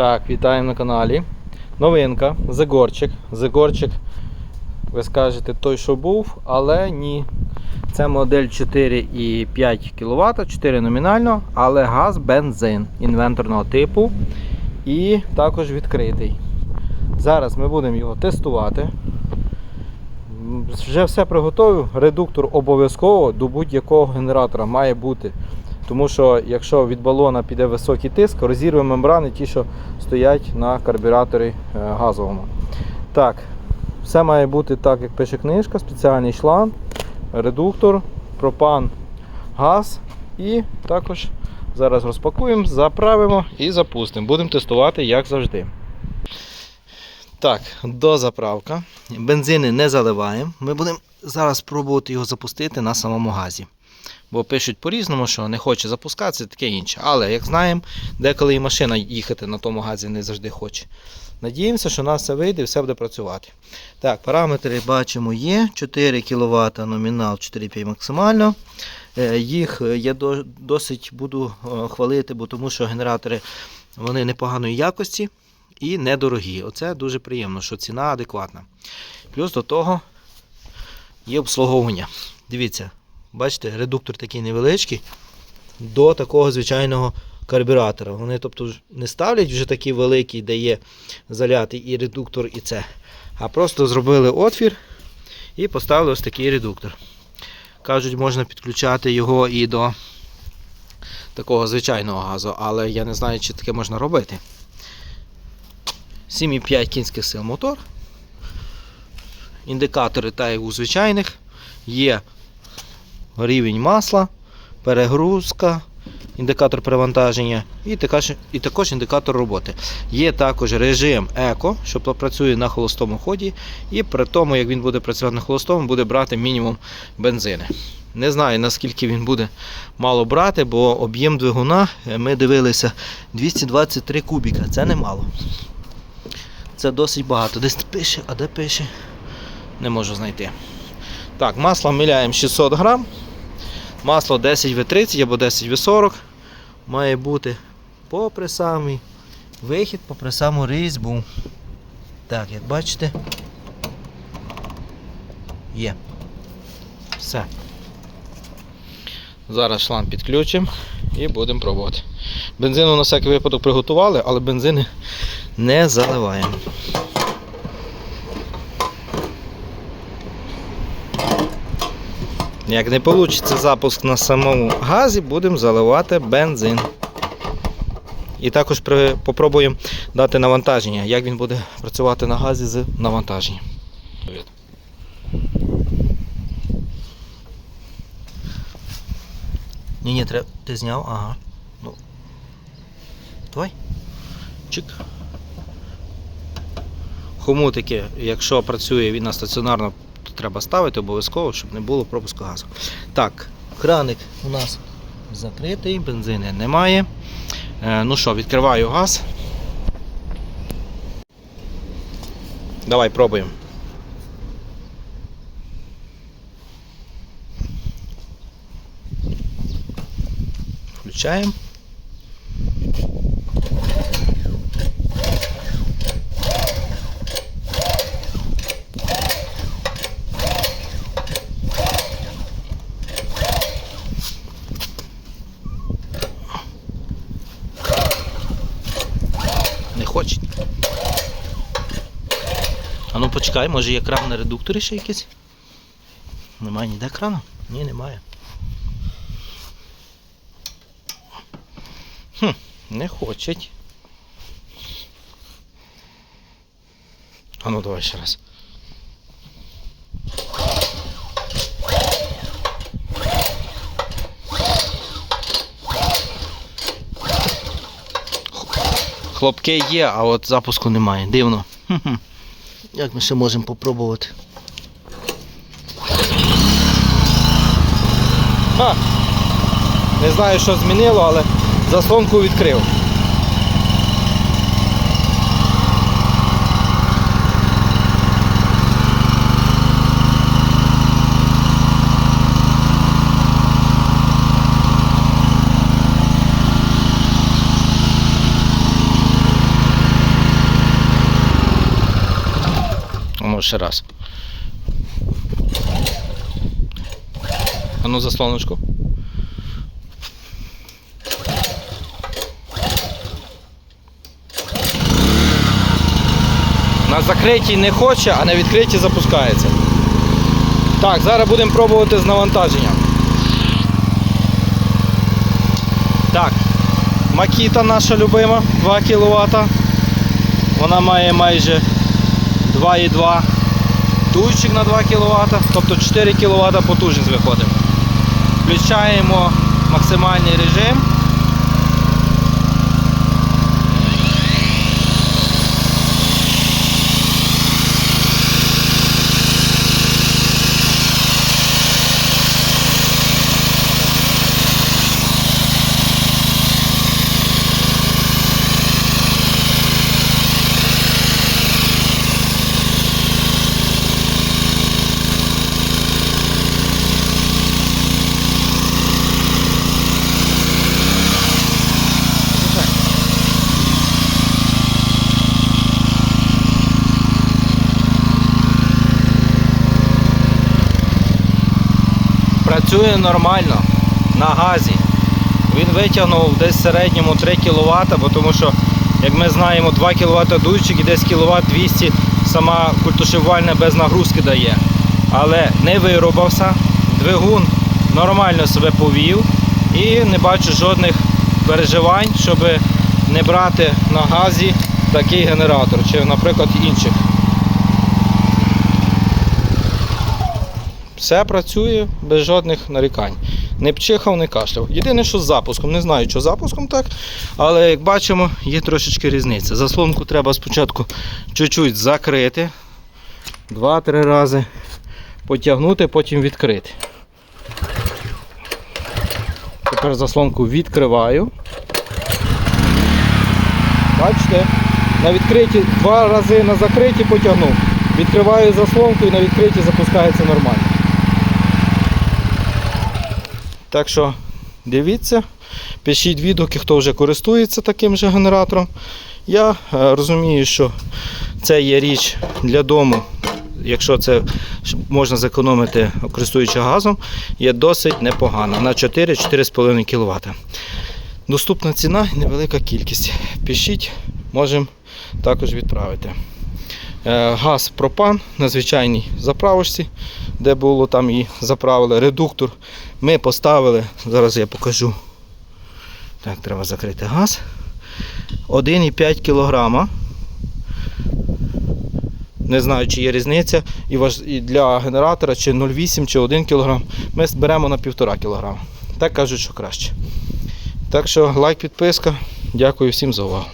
Так, вітаємо на каналі. Новинка, Зегорчик. Зегорчик, ви скажете, той, що був, але ні. Це модель 4,5 кВт, 4 номінально, але газ бензин інвенторного типу і також відкритий. Зараз ми будемо його тестувати. Вже все приготовив. Редуктор обов'язково до будь-якого генератора має бути. Тому що якщо від балона піде високий тиск, розірве мембрани ті, що стоять на карбюраторі е, газовому. Так, все має бути так, як пише книжка, спеціальний шланг, редуктор, пропан, газ і також зараз розпакуємо, заправимо і запустимо. Будемо тестувати, як завжди. Так, дозаправка. Бензини не заливаємо. Ми будемо зараз спробувати його запустити на самому газі. Бо пишуть по-різному, що не хоче запускатися, таке інше. Але як знаємо, деколи і машина їхати на тому газі не завжди хоче. Надіємося, що у нас все вийде і все буде працювати. Так, параметри бачимо є. 4 кВт номінал, 4,5 максимально. Е, Їх я до- досить буду е, хвалити, бо тому що генератори вони непоганої якості і недорогі. Оце дуже приємно, що ціна адекватна. Плюс до того є обслуговування. Дивіться, бачите, редуктор такий невеличкий до такого звичайного карбюратора. Вони тобто не ставлять вже такий великий, де є залятий і редуктор, і це. А просто зробили отвір і поставили ось такий редуктор. Кажуть, можна підключати його і до такого звичайного газу, але я не знаю, чи таке можна робити. 7,5 кінських сил мотор. Індикатори, так як у звичайних, є рівень масла, перегрузка, індикатор перевантаження і також, і також індикатор роботи. Є також режим еко, що працює на холостому ході, і при тому, як він буде працювати на холостому, буде брати мінімум бензини. Не знаю наскільки він буде мало брати, бо об'єм двигуна е, ми дивилися 223 кубіка. Це немало. Це досить багато. Десь пише, а де пише? Не можу знайти. Так, масло миляємо 600 грам. Масло 10В30 або 10В40 має бути попри самий вихід, попри саму різьбу. Так, як бачите, є. Все. Зараз шланг підключимо і будемо пробувати. Бензину на всякий випадок приготували, але бензини не заливаємо. Як не вийде запуск на самому газі, будемо заливати бензин. І також при, попробуємо дати навантаження, як він буде працювати на газі з навантаженням. Ні, ні, треба. Ти зняв? Ага. Ну. Давай. Чик. Хомутики, якщо працює він на стаціонарно, треба ставити обов'язково, щоб не було пропуску газу. Так, краник у нас закритий, бензини немає. Е, ну що, відкриваю газ. Давай пробуємо. Включаємо. Не хоче. А ну почекай, може є кран на редукторі ще якийсь? Немає ніде крану? Ні, немає. Хм, не хочуть. А ну давай ще раз. Хлопки є, а от запуску немає. Дивно. Як ми ще можемо попробувати? Ха! Не знаю, що змінило, але заслонку відкрив. Ще раз. А ну заслоночку. На закритій не хоче, а на відкритій запускається. Так, зараз будемо пробувати з навантаженням. Так, Макіта наша любима, 2 кВт. Вона має майже 2,2 дуйчик на 2 кВт, тобто 4 кВт потужність виходить. Включаємо максимальний режим. Працює нормально на газі. Він витягнув десь в середньому 3 кВт, бо тому що, як ми знаємо, 2 кВт дуйчик і десь кВт 200 сама культушивальна без нагрузки дає. Але не виробився, двигун нормально себе повів і не бачу жодних переживань, щоб не брати на газі такий генератор, чи, наприклад, інших. Все працює без жодних нарікань. Не пчихав, не кашляв. Єдине, що з запуском. Не знаю, що з запуском так, але як бачимо, є трошечки різниця. Заслонку треба спочатку чуть-чуть закрити. Два-три рази потягнути, потім відкрити. Тепер заслонку відкриваю. Бачите? На відкриті два рази на закриті потягнув. Відкриваю заслонку і на відкриті запускається нормально. Так що дивіться, пишіть відгуки, хто вже користується таким же генератором. Я е, розумію, що це є річ для дому, якщо це можна зекономити, користуючи газом, є досить непогано на 4-4,5 кВт. Доступна ціна і невелика кількість. Пишіть, можемо також відправити. Е, Газ пропан на звичайній заправочці, де було там і заправили редуктор. Ми поставили, зараз я покажу. Так, треба закрити газ. 1,5 кг. Не знаю, чи є різниця і для генератора, чи 0,8, чи 1 кг. Ми беремо на 1,5 кг. Так кажуть, що краще. Так що лайк, підписка. Дякую всім за увагу.